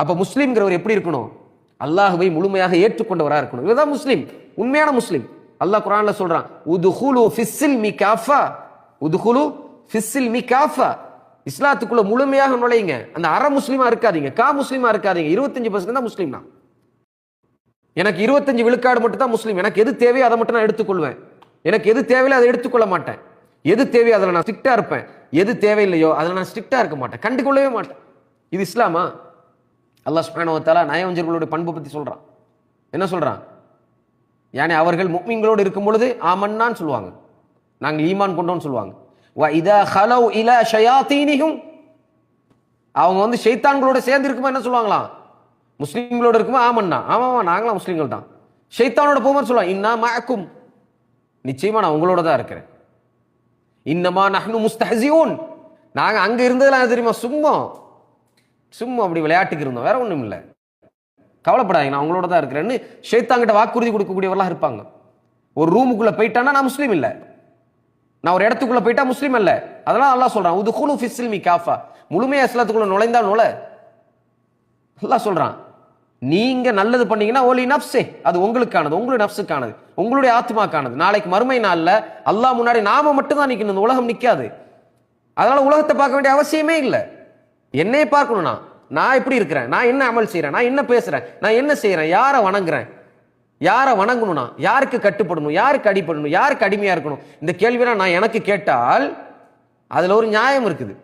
அப்போ முஸ்லீம்ங்கிறவர் எப்படி இருக்கணும்? அல்லாஹுவை முழுமையாக ஏற்றுக்கொண்டவராக இருக்கணும். இதுதான் முஸ்லீம். உண்மையான முஸ்லீம். அல்லாஹ் குரான்ல சொல்றான் உதுஹுலு ஃபிஸ்ஸில் மி காஃபா. உதுஹுலு ஃபிஸ்ஸில் மி காஃபா. இஸ்லாத்துக்குள்ள முழுமையாக நுழையுங்க. அந்த அற முஸ்லீமா இருக்காதீங்க. கா முஸ்லீமா இருக்காதீங்க. இருபத்தஞ்சு பர்சன்ட் தான் முஸ்லீம் தான் எனக்கு இருபத்தஞ்சு விழுக்காடு மட்டும் தான் முஸ்லீம். எனக்கு எது தேவையோ அதை மட்டும் நான் எடுத்துக்கொள்வேன். எனக்கு எது தேவையில்லை அதை எடுத்துக்கொள்ள மாட்டேன். எது தேவையோ அதில் நான் ஸ்ட்ரிக்டா இருப்பேன். எது தேவையில்லையோ அதில் நான் ஸ்ட்ரிக்டா இருக்க மாட்டேன். கண்டுக்கொள்ளவே மாட்டேன். இது இஸ்லாமா? அல்லாஹ் சுப்ஹானஹு நயவஞ்சர்களுடைய பண்பு பற்றி சொல்கிறான் என்ன சொல்கிறான் யானே அவர்கள் முக்மீன்களோடு இருக்கும் பொழுது ஆமன்னான்னு சொல்லுவாங்க. நாங்கள் ஈமான் கொண்டோன்னு சொல்லுவாங்க. வ இதா ஹலோ இல ஷயாத்தீனிகும் அவங்க வந்து ஷைத்தான்களோட சேர்ந்து இருக்குமா என்ன சொல்லுவாங்களாம்? முஸ்லீம்களோட இருக்குமா? ஆமண்ணா ஆமாம்மா நாங்களாம் முஸ்லீம்கள் தான். ஷைத்தானோட போகும்போது சொல்லுவாங்க. இன்னா மயக்கும் நிச்சயமா நான் உங்களோட தான் இருக்கிறேன். இன்னமா நஹ்னு முஸ்தஹசியூன். நாங்கள் அங்கே இருந்ததெல்லாம் தெரியுமா? சும்மா. சும்மா அப்படி விளையாட்டுக்கு இருந்தோம். வேற ஒன்றும் இல்லை. கவலைப்படாதீங்க நான் அவங்களோட தான் இருக்கிறேன்னு ஷேத்தாங்கிட்ட வாக்குறுதி கொடுக்கக்கூடியவர்களாக இருப்பாங்க. ஒரு ரூமுக்குள்ள போயிட்டான்னா நான் முஸ்லீம் இல்லை. நான் ஒரு இடத்துக்குள்ள போயிட்டா முஸ்லீம் அல்ல. அதெல்லாம் நல்லா சொல்றான். உது குலு ஃபிஸ்லிமி காஃபா. முழுமையா இஸ்லாத்துக்குள்ள நுழைந்தா நுழ. நல்லா சொல்றான் நீங்க நல்லது பண்ணீங்கன்னா ஓலி நப்சே அது உங்களுக்கானது உங்களுடைய நப்சுக்கானது உங்களுடைய ஆத்மாக்கானது. நாளைக்கு மறுமை நாள்ல அல்லா முன்னாடி நாம மட்டும் தான் இந்த உலகம் நிற்காது அதனால உலகத்தை பார்க்க வேண்டிய அவசியமே இல்லை. என்னையே பார்க்கணும்னா நான் நான் எப்படி இருக்கிறேன். நான் என்ன அமல் செய்கிறேன் நான் என்ன பேசுகிறேன் நான் என்ன செய்கிறேன் யாரை வணங்குறேன்? யாரை வணங்கணும்னா யாருக்கு கட்டுப்படணும்? யாருக்கு அடிப்படணும் யாருக்கு அடிமையாக இருக்கணும்? இந்த கேள்வியெல்லாம் நான் எனக்கு கேட்டால் அதில் ஒரு நியாயம் இருக்குது.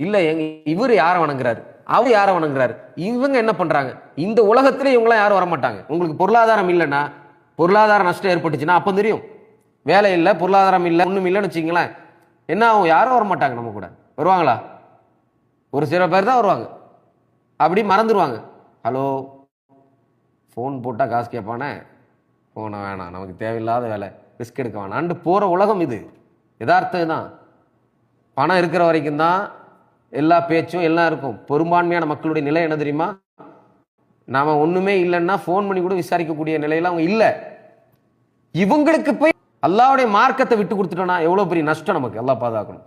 இல்லை எங்க இவர் யாரை வணங்குறாரு? அவர் யாரை வணங்குறாரு? இவங்க என்ன பண்ணுறாங்க இந்த உலகத்தில் இவங்களாம் யாரும் வரமாட்டாங்க. உங்களுக்கு பொருளாதாரம் இல்லைன்னா பொருளாதார நஷ்டம் ஏற்பட்டுச்சுன்னா அப்போ தெரியும். வேலை இல்லை பொருளாதாரம் இல்லை ஒன்றும் இல்லைன்னு வச்சிங்களேன் என்ன ஆகும் யாரும் வரமாட்டாங்க நம்ம கூட. வருவாங்களா? ஒரு சில பேர் தான் வருவாங்க. அப்படி மறந்துடுவாங்க ஹலோ? ஃபோன் போட்டால் காசு கேட்பானே? ஃபோனை வேணாம். நமக்கு தேவையில்லாத வேலை. ரிஸ்க் எடுக்க வேணான்ட்டு போகிற உலகம் இது. யதார்த்தம் தான். பணம் இருக்கிற வரைக்கும் தான் எல்லா பேச்சும் எல்லாம் இருக்கும். பெரும்பான்மையான மக்களுடைய நிலை என்ன தெரியுமா? நாம் ஒன்றுமே இல்லைன்னா ஃபோன் பண்ணி கூட விசாரிக்கக்கூடிய நிலையில அவங்க இல்லை. இவங்களுக்கு போய் அல்லாவுடைய மார்க்கத்தை விட்டு கொடுத்துட்டோம்னா எவ்வளோ பெரிய நஷ்டம் நமக்கு? எல்லாம் பாதுகாக்கணும்.